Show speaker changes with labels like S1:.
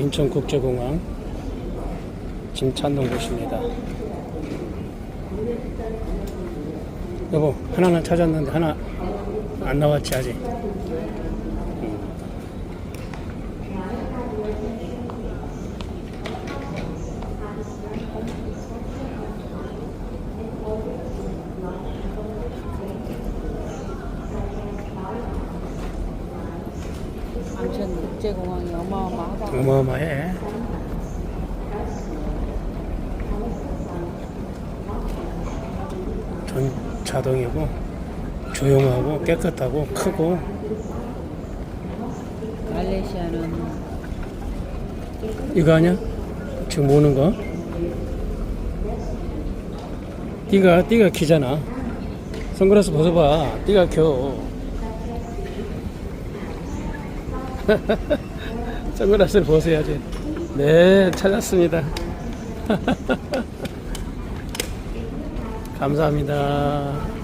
S1: 인천국제공항 짐 찾는 곳입니다. 여보, 하나는 찾았는데 하나 안 나왔지 아직.
S2: 암천 국제공항이 어마어마하다.
S1: 어마어마해. 전 자동이고 조용하고 깨끗하고 크고
S2: 말레이시아는
S1: 이거 아니야? 지금 오는 거? 띠가 띠가 기잖아. 선글라스 벗어봐. 띠가 겨. 선글라스를 벗어야지. 네, 찾았습니다. 감사합니다.